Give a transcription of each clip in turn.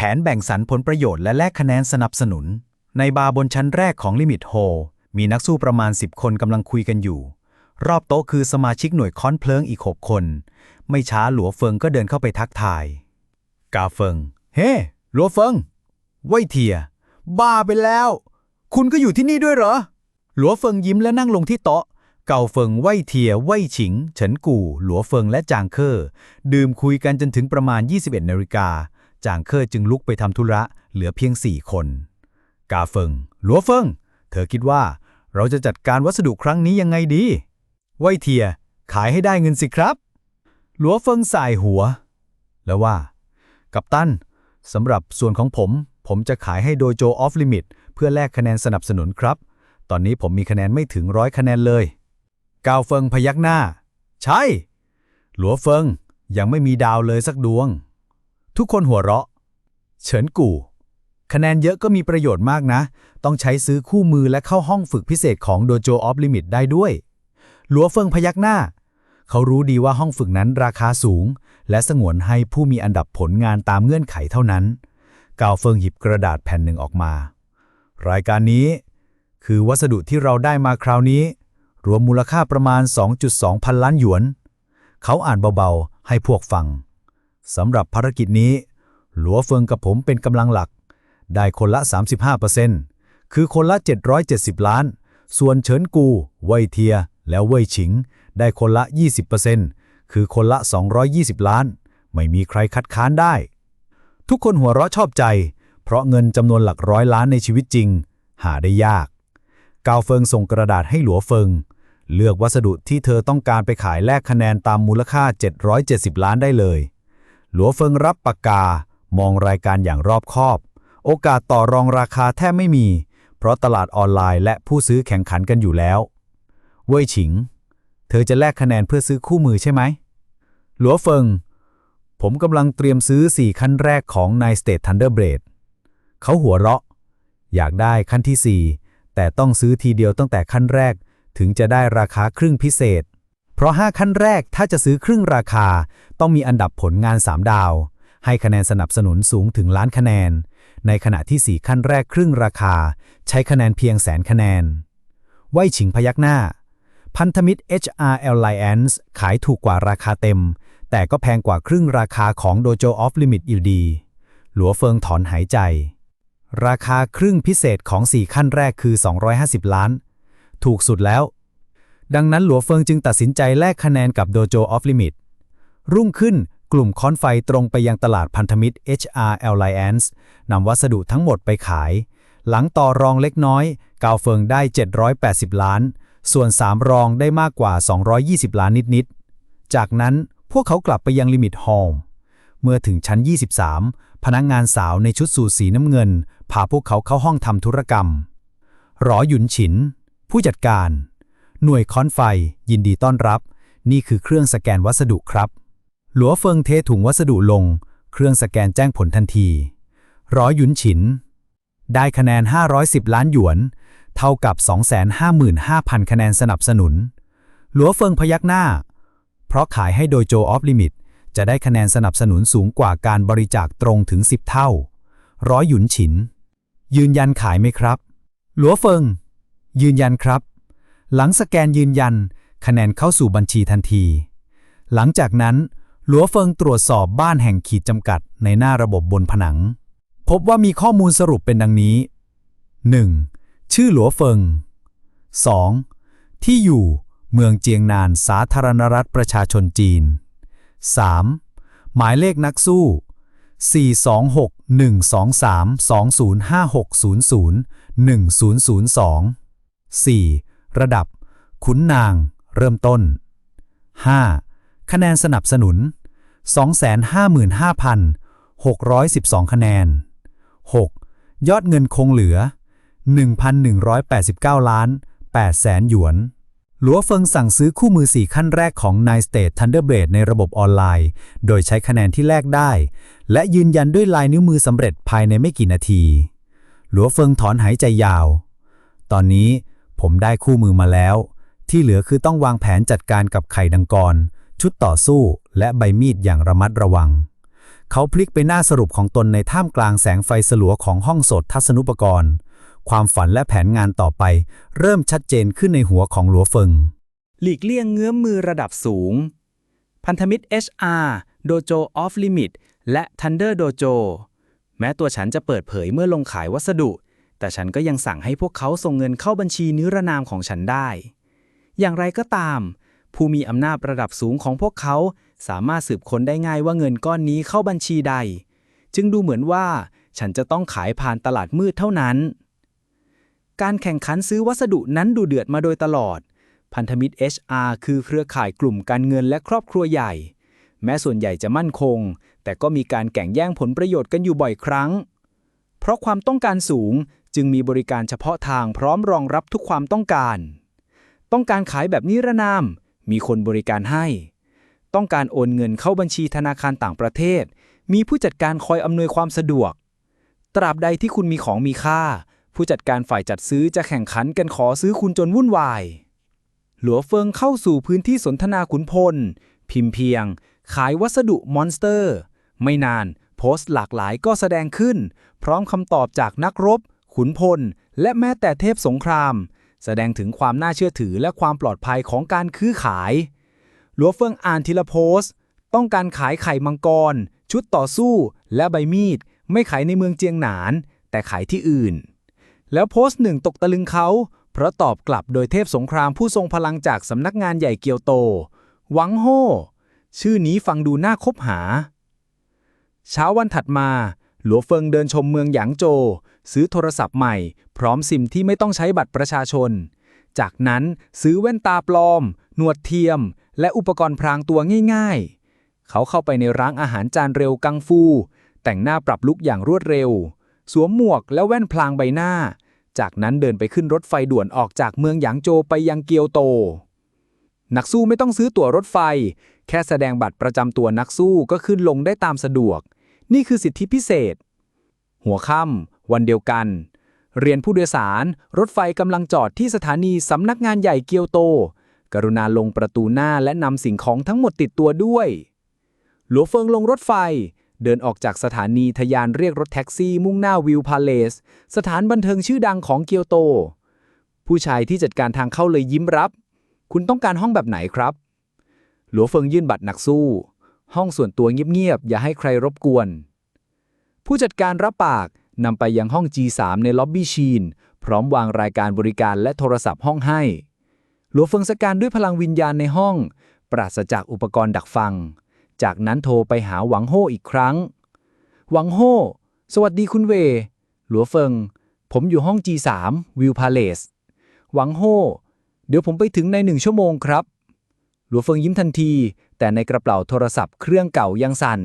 แผนแบ่งสรรผลประโยชน์และแลกคะแนนสนับสนุน ในบาร์บนชั้นแรกของลิมิตโฮมีนักสู้ประมาณ 10 คนกำลังคุยกันอยู่ รอบโต๊ะคือสมาชิกหน่วยค้อนเพลิงอีก 6 คน ไม่ช้าหลัวเฟิงก็เดินเข้าไปทักทาย กาเฟิง เฮ้หลัวเฟิงไว่ยเทีย บ้าไปแล้ว คุณก็อยู่ที่นี่ด้วยเหรอ หลัวเฟิงยิ้มและนั่งลงที่โต๊ะ เก่าเฟิงไว่ยเทียไว่ยฉิง เฉินกู่ หลัวเฟิงและจางเคอร์ดื่มคุยกันจนถึงประมาณ 21นาฬิกา จางเคอจึงลุกไปทำธุระเหลือเพียง4คน กาเฟิง หลัวเฟิง เธอคิดว่า เราจะจัดการวัสดุครั้งนี้ยังไงดี ไวเทีย ขายให้ได้เงินสิครับ หลัวเฟิงสายหัว แล้วว่า กัปตันสำหรับส่วนของผม ผมจะขายให้โดยโจออฟลิมิตเพื่อแลกคะแนนสนับสนุนครับ ตอนนี้ผมมีคะแนนไม่ถึงร้อยคะแนนเลย กาวเฟิงพยักหน้า ใช่ หลัวเฟิงยังไม่มีดาวเลยสักดวง ทุกคนหัวเราะ เฉินกู่ คะแนนเยอะก็มีประโยชน์มากนะ ต้องใช้ซื้อคู่มือและเข้าห้องฝึกพิเศษของโดโจออฟลิมิตได้ด้วย หลัวเฟิงพยักหน้า เขารู้ดีว่าห้องฝึกนั้นราคาสูง และสงวนให้ผู้มีอันดับผลงานตามเงื่อนไขเท่านั้นกาวเฟิงหยิบกระดาษแผ่นหนึ่งออกมา รายการนี้ คือวัสดุที่เราได้มาคราวนี้ รวมมูลค่าประมาณ 2.2 พันล้านหยวน เขาอ่านเบาๆ ให้พวกฟัง สำหรับภารกิจนี้ หลัวเฟิงกับผมเป็นกำลังหลัก ได้คนละ 35%คือคนละ 770 ล้าน ส่วนเฉินกูเว่ยเทีย แล้วเว่ยฉิง ได้คนละ 20%คือคนละ 220 ล้าน ไม่มีใครคัดค้านได้ ทุกคนหัวเราะชอบใจ เพราะเงินจำนวนหลักร้อยล้านในชีวิตจริง หาได้ยากกาวเฟิงส่งกระดาษให้หลัวเฟิงเลือกวัสดุที่เธอต้องการไปขายแลกคะแนนตามมูลค่า 770 ล้านได้เลย หลัวเฟิงรับปากกา มองรายการอย่างรอบคอบ โอกาสต่อรองราคาแทบไม่มี เพราะตลาดออนไลน์และผู้ซื้อแข่งขันกันอยู่แล้ว เว่ยฉิง เธอจะแลกคะแนนเพื่อซื้อคู่มือใช่ไหม หลัวเฟิง ผมกำลังเตรียมซื้อ 4 ขั้นแรกของ Nine State Thunderblade เขาหัวเราะ อยากได้ขั้นที่ 4 แต่ต้องซื้อทีเดียวตั้งแต่ขั้นแรกถึงจะได้ราคาครึ่งพิเศษ เพราะ 5 ขั้นแรกถ้าจะซื้อครึ่งราคา ต้องมีอันดับผลงาน 3 ดาว ให้คะแนนสนับสนุนสูงถึงล้านคะแนน ในขณะที่ 4 ขั้นแรกครึ่งราคา ใช้คะแนนเพียงแสนคะแนนไว่ยฉิงพยักหน้า พันธมิตร HR Alliance ขายถูกกว่าราคาเต็ม แต่ก็แพงกว่าครึ่งราคาของ Dojo of Limit อยู่ดี หลัวเฟิงถอนหายใจ ราคาครึ่งพิเศษของ 4 ขั้นแรกคือ 250 ล้าน ถูกสุดแล้ว ดังนั้นหลัวเฟิงจึงตัดสินใจแลกคะแนนกับ Dojo of Limit รุ่งขึ้นกลุ่มค้อนไฟตรงไปยังตลาดพันธมิตร HR Alliance นำวัสดุทั้งหมดไปขาย หลังต่อรองเล็กน้อย กาวเฟิงได้ 780 ล้าน ส่วน 3 รองได้มากกว่า 220 ล้านนิด ๆ จากนั้นพวกเขากลับไปยังลิมิตฮอลเมื่อถึงชั้น 23 พนักงงานสาวในชุดสูทสีน้ำเงิน พาพวกเขาเข้าห้องทำธุรกรรม หรอหยุนฉิน ผู้จัดการ หน่วยค้อนไฟ ยินดีต้อนรับ นี่คือเครื่องสแกนวัสดุครับ หลัวเฟิงเทถุงวัสดุลง เครื่องสแกนแจ้งผลทันทีหรอหยุนฉิน ได้คะแนน 510 ล้านหยวน เท่ากับ 255,000 คะแนนสนับสนุน หลัวเฟิงพยักหน้า เพราะขายให้โดยโจออฟลิมิต จะได้คะแนนสนับสนุนสูงกว่าการบริจาคตรงถึง 10 เท่า ร้อยหยุนฉิน ยืนยันขายไหมครับ หลัวเฟิง ยืนยันครับ หลังสแกนยืนยัน คะแนนเข้าสู่บัญชีทันที หลังจากนั้น หลัวเฟิงตรวจสอบบ้านแห่งขีดจำกัดในหน้าระบบบนผนัง พบว่ามีข้อมูลสรุปเป็นดังนี้ 1. ชื่อหลัวเฟิง 2. ที่อยู่เมืองเจียงนานสาธารณรัฐประชาชนจีน 3. หมายเลขนักสู้ 426-123-205600-1002 4. ระดับ ขุนนาง เริ่มต้น 5. คะแนนสนับสนุน 255,612 คะแนน 6. ยอดเงินคงเหลือ 1,189 ล้าน8แสนหยวน หลัวเฟิงสั่งซื้อคู่มือ 4 ขั้นแรกของ Nine State Thunderblade ในระบบออนไลน์ โดยใช้คะแนนที่แลกได้ และยืนยันด้วยลายนิ้วมือสำเร็จภายในไม่กี่นาที หลัวเฟิงถอนหายใจยาว ตอนนี้ ผมได้คู่มือมาแล้ว ที่เหลือคือต้องวางแผนจัดการกับไข่ดังกร ชุดต่อสู้และใบมีดอย่างระมัดระวัง เขาพลิกไปหน้าสรุปของตนในท่ามกลางแสงไฟสลัวของห้องโสดทัศนุปกรณ์ความฝันและแผนงานต่อไป เริ่มชัดเจนขึ้นในหัวของหลัวเฟิง หลีกเลี่ยงเงื้อมมือระดับสูง พันธมิตร HR Dojo Off Limit และ Thunder Dojo แม้ตัวฉันจะเปิดเผยเมื่อลงขายวัสดุ แต่ฉันก็ยังสั่งให้พวกเขาส่งเงินเข้าบัญชีนิรนามของฉันได้ อย่างไรก็ตาม ผู้มีอำนาจระดับสูงของพวกเขาสามารถสืบค้นได้ง่ายว่าเงินก้อนนี้เข้าบัญชีใด จึงดูเหมือนว่าฉันจะต้องขายผ่านตลาดมืดเท่านั้น การแข่งขันซื้อวัสดุนั้นดูเดือดมาโดยตลอด พันธมิตร HR คือเครือข่ายกลุ่มการเงินและครอบครัวใหญ่ แม้ส่วนใหญ่จะมั่นคง แต่ก็มีการแข่งแย่งผลประโยชน์กันอยู่บ่อยครั้ง เพราะความต้องการสูง จึงมีบริการเฉพาะทางพร้อมรองรับทุกความต้องการ ต้องการขายแบบนิรนาม มีคนบริการให้ ต้องการโอนเงินเข้าบัญชีธนาคารต่างประเทศ มีผู้จัดการคอยอำนวยความสะดวก ตราบใดที่คุณมีของมีค่า ผู้จัดการฝ่ายจัดซื้อจะแข่งขันกันขอซื้อคุณจนวุ่นวาย หลัวเฟิงเข้าสู่พื้นที่สนทนาขุนพล พิมพ์เพียง ขายวัสดุมอนสเตอร์ ไม่นานโพสต์หลากหลายก็แสดงขึ้น พร้อมคำตอบจากนักรบ ขุนพล และแม้แต่เทพสงคราม แสดงถึงความน่าเชื่อถือและความปลอดภัยของการซื้อขาย หลัวเฟิงอ่านทีละโพสต์ ต้องการขายไข่มังกร ชุดต่อสู้ และใบมีด ไม่ขายในเมืองเจียงหนาน แต่ขายที่อื่น แล้วโพสต์หนึ่งตกตะลึงเขา เพราะตอบกลับโดยเทพสงครามผู้ทรงพลังจากสำนักงานใหญ่เกียวโต หวังโฮชื่อนี้ฟังดูน่าคบหา เช้าวันถัดมา หลัวเฟิงเดินชมเมืองหยางโจ ซื้อโทรศัพท์ใหม่ พร้อมซิมที่ไม่ต้องใช้บัตรประชาชน จากนั้นซื้อแว่นตาปลอม หนวดเทียม และอุปกรณ์พรางตัวง่าย ๆ เขาเข้าไปในร้านอาหารจานเร็วกังฟู แต่งหน้าปรับลุกอย่างรวดเร็ว สวมหมวกและแว่นพลางใบหน้า จากนั้นเดินไปขึ้นรถไฟด่วนออกจากเมืองหยางโจไปยังเกียวโต นักสู้ไม่ต้องซื้อตั๋วรถไฟ แค่แสดงบัตรประจำตัวนักสู้ก็ขึ้นลงได้ตามสะดวก นี่คือสิทธิพิเศษ หัวค่ำ วันเดียวกัน เรียนผู้โดยสาร รถไฟกำลังจอดที่สถานีสำนักงานใหญ่เกียวโต กรุณาลงประตูหน้าและนำสิ่งของทั้งหมดติดตัวด้วย หลัวเฟิงลงรถไฟ เดินออกจากสถานีทยานเรียกรถแท็กซี่มุ่งหน้าวิวพาเลส สถานบันเทิงชื่อดังของเกียวโต ผู้ชายที่จัดการทางเข้าเลยยิ้มรับ คุณต้องการห้องแบบไหนครับ หลัวเฟิงยื่นบัตรนักสู้ ห้องส่วนตัวเงียบๆอย่าให้ใครรบกวน ผู้จัดการรับปาก นำไปยังห้อง G3 ในล็อบบี้ชีน พร้อมวางรายการบริการและโทรศัพท์ห้องให้ หลัวเฟิงสแกนด้วยพลังวิญญาณในห้อง ปราศจากอุปกรณ์ดักฟัง จากนั้นโทรไปหาหวังโฮอีกครั้ง หวังโฮ สวัสดีคุณเว หลัวเฟิง ผมอยู่ห้อง G3 วิวพาเลส หวังโฮ เดี๋ยวผมไปถึงในหนึ่งชั่วโมงครับ หลัวเฟิงยิ้มทันที แต่ในกระเป๋าโทรศัพท์เครื่องเก่ายังสั่น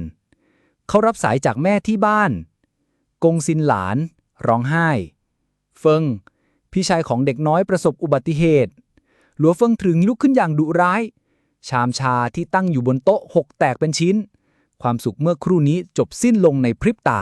เขารับสายจากแม่ที่บ้าน กงซินหลาน ร้องไห้ เฟิง พี่ชายของเด็กน้อยประสบอุบัติเหตุ หลัวเฟิงถึงลุกขึ้นอย่างดุร้าย ชามชาที่ตั้งอยู่บนโต๊ะหกแตกเป็นชิ้น ความสุขเมื่อครู่นี้จบสิ้นลงในพริบตา